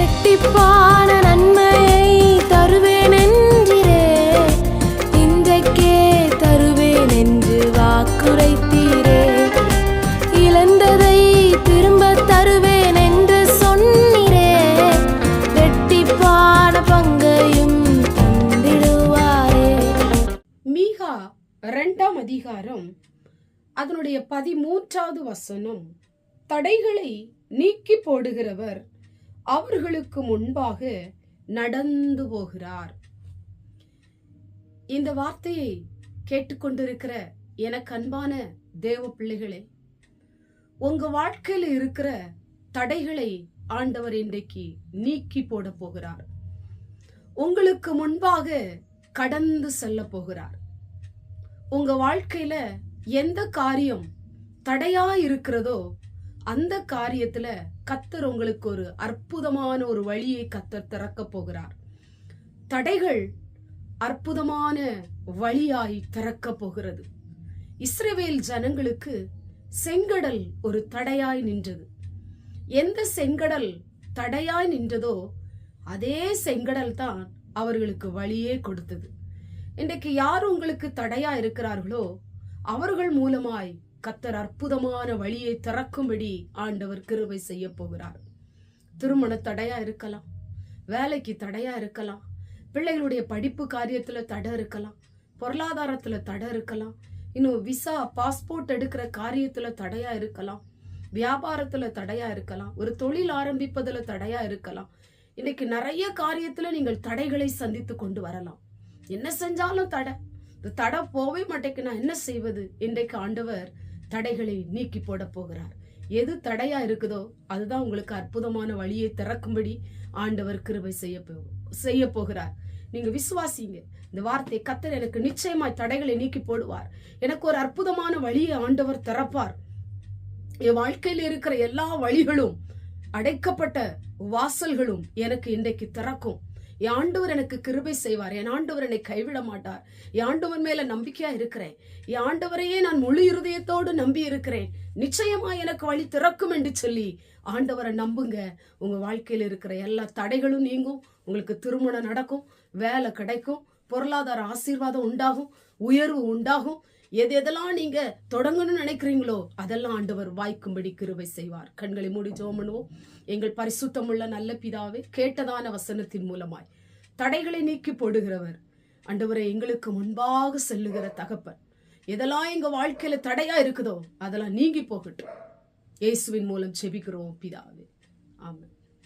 ரெட்டிப்பான நன்மையை தருவேன் என்றிரே இன்றைக்கே தருவேன் என்று வாக்குரைத்தீரே. இழந்ததை திரும்ப தருவேன் என்று சொன்னீரே. ரெட்டிப்பான பங்கையும் தந்திடுவாரே. மீகா இரண்டாம் அதிகாரம் அதனுடைய பதிமூன்றாவது வசனம். தடைகளை நீக்கி போடுகிறவர் அவர்களுக்கு முன்பாக நடந்து போகிறார். இந்த வார்த்தையை கேட்டுக்கொண்டிருக்கிற எனக்கு அன்பான தேவ பிள்ளைகளே உங்க வாழ்க்கையில் இருக்கிற தடைகளை ஆண்டவர் இன்றைக்கு நீக்கி போட போகிறார். உங்களுக்கு முன்பாக கடந்து செல்ல போகிறார். உங்க வாழ்க்கையில எந்த காரியம் தடையா இருக்கிறதோ அந்த காரியத்துல கத்தர் உங்களுக்கு ஒரு அற்புதமான ஒரு வழியை கத்தர் திறக்க போகிறார். தடைகள் அற்புதமான வழியாய் திறக்க போகிறது. இஸ்ரேவேல் ஜனங்களுக்கு செங்கடல் ஒரு தடையாய் நின்றது. எந்த செங்கடல் தடையாய் நின்றதோ அதே செங்கடல் தான் அவர்களுக்கு வழியே கொடுத்தது. இன்றைக்கு யார் உங்களுக்கு தடையா இருக்கிறார்களோ அவர்கள் மூலமாய் கத்தர் அற்புதமான வழியை திறக்கும்படி ஆண்டவர் கிருவை செய்ய போகிறார். திருமண தடையா இருக்கலாம் வேலைக்கு தடையா இருக்கலாம் பிள்ளைகளுடைய படிப்பு காரியத்துல தடை இருக்கலாம் பொருளாதாரத்துல தடை இருக்கலாம் இன்னும் விசா பாஸ்போர்ட் எடுக்கிற காரியத்துல தடையா இருக்கலாம் வியாபாரத்துல தடையா இருக்கலாம் ஒரு தொழில் ஆரம்பிப்பதுல தடையா இருக்கலாம். இன்னைக்கு நிறைய காரியத்துல நீங்கள் தடைகளை சந்தித்து கொண்டு வரலாம். என்ன செஞ்சாலும் தடை. இந்த தடை போவே மாட்டேக்கு நான் என்ன செய்வது? இன்றைக்கு ஆண்டவர் தடைகளை நீக்கி போட போகிறார். எது தடையா இருக்குதோ அதுதான் உங்களுக்கு அற்புதமான வழியை திறக்கும்படி ஆண்டவர் கிருபை செய்ய செய்ய போகிறார். நீங்க விசுவாசிங்க. இந்த வார்த்தை கத்தர் எனக்கு நிச்சயமாய் தடைகளை நீக்கி போடுவார். எனக்கு ஒரு அற்புதமான வழியை ஆண்டவர் திறப்பார். என் வாழ்க்கையில் இருக்கிற எல்லா வழிகளும் அடைக்கப்பட்ட வாசல்களும் எனக்கு இன்றைக்கு திறக்கும். ஆண்டவர் எனக்கு கிருபை செய்வார். என் ஆண்டவர் என்னை கைவிட மாட்டார். ஆண்டவர் மேல நம்பிக்கையா இருக்கிறேன். ஆண்டவரையே நான் முழு இருதயத்தோடு நம்பி இருக்கிறேன். நிச்சயமா எனக்கு வழி திறக்கும் என்று சொல்லி ஆண்டவரை நம்புங்க. உங்க வாழ்க்கையில் இருக்கிற எல்லா தடைகளும் நீங்கும். உங்களுக்கு திருமணம் நடக்கும். வேலை கிடைக்கும். பொருளாதார ஆசீர்வாதம் உண்டாகும். உயர்வு உண்டாகும். எது எதெல்லாம் நீங்க தொடங்கணும்னு நினைக்கிறீங்களோ அதெல்லாம் ஆண்டவர் வாய்க்கும்படி கிருவை செய்வார். கண்களை மூடி ஜெபம் பண்ணுவோம். எங்கள் பரிசுத்தமுள்ள நல்ல பிதாவே கேட்டதான வசனத்தின் மூலமாய் தடைகளை நீக்கி போடுகிறவர். ஆண்டவரை எங்களுக்கு முன்பாக செல்லுகிற தகப்பன். எதெல்லாம் எங்க வாழ்க்கையில தடையா இருக்குதோ அதெல்லாம் நீங்கி போகட்டும். இயேசுவின் மூலம் செபிக்கிறோம் பிதாவே. ஆமாம்